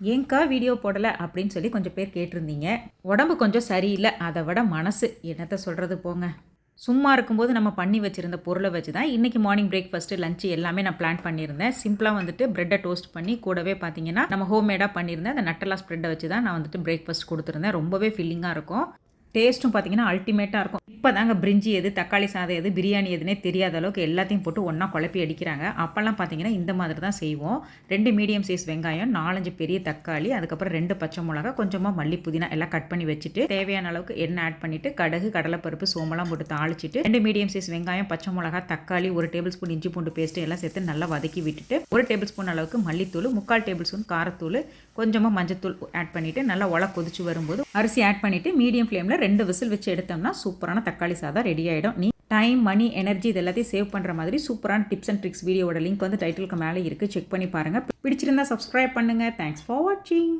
ஏங்க்கா video போடலை அப்படின்னு சொல்லி கொஞ்சம் பேர் கேட்டிருந்தீங்க. உடம்பு கொஞ்சம் சரியில்லை அதை விட மனசு. என்னத்தை சொல்கிறது போங்க. சும்மா இருக்கும்போது நம்ம பண்ணி வச்சுருந்த பொருளை வச்சு தான் இன்றைக்கி மார்னிங் பிரேக்ஃபாஸ்ட்டு லஞ்சு எல்லாமே நான் பிளான் பண்ணியிருந்தேன். சிம்பிளாக வந்துட்டு ப்ரெட்டை டோஸ்ட் பண்ணி கூடவே பார்த்தீங்கன்னா நம்ம ஹோம்மேடாக பண்ணியிருந்தேன் அந்த நட்டலா ஸ்ப்ரெட்டை வச்சு தான் நான் வந்துட்டு பிரேக்ஃபாஸ்ட் கொடுத்துருந்தேன். ரொம்பவே ஃபில்லிங்காக இருக்கும். டேஸ்ட்டும் பார்த்தீங்கன்னா அல்டிமேட்டாக இருக்கும். இப்போ தாங்க பிரிஞ்சி எது தக்காளி சாதம் எது பிரியாணி எதுனே தெரியாத அளவுக்கு எல்லாத்தையும் போட்டு ஒன்றா குழப்பி அடிக்கிறாங்க. அப்போல்லாம் பார்த்தீங்கன்னா இந்த மாதிரி தான் செய்வோம். ரெண்டு மீடியம் சைஸ் வெங்காயம் நாலஞ்சு பெரிய தக்காளி அதுக்கப்புறம் ரெண்டு பச்சை மிளகா கொஞ்சமாக மல்லி புதினா எல்லாம் கட் பண்ணி வச்சுட்டு தேவையான அளவுக்கு எண்ணெய் ஆட் பண்ணிவிட்டு கடுகு கடலைப்பருப்பு சோமெல்லாம் போட்டு தாளிச்சிட்டு ரெண்டு மீடியம் சைஸ் வெங்காயம் பச்சை மிளகா தக்காளி ஒரு டேபிள் ஸ்பூன் இஞ்சி பூண்டு பேஸ்ட்டு எல்லாம் சேர்த்து நல்லா வதக்கி விட்டுட்டு ஒரு டேபிள் ஸ்பூன் அளவுக்கு மல்லித்தூள் முக்கால் டேபிள் ஸ்பூன் காரத்தூள் கொஞ்சமாக மஞ்சத்தூள் ஆட் பண்ணிவிட்டு நல்லா உல கொதிச்சு வரும்போது அரிசி ஆட் பண்ணிவிட்டு மீடியம் ஃப்ளேமில் ரெண்டு விசில் வச்சு எடுத்தோம்னா சூப்பரான தக்காளி சாதம் ரெடி ஆகிடும் நீ டைம் மணி எனர்ஜி இது எல்லாத்தையும் சேவ் பண்ணுற மாதிரி சூப்பரான டிப்ஸ் அண்ட் ட்ரிக்ஸ் வீடியோட லிங்க் வந்து டைட்டிலுக்கு மேலே இருக்குது செக் பண்ணி பாருங்கள் பிடிச்சிருந்தா சப்ஸ்கிரைப் பண்ணுங்கள் தேங்க்ஸ் ஃபார் வாட்சிங்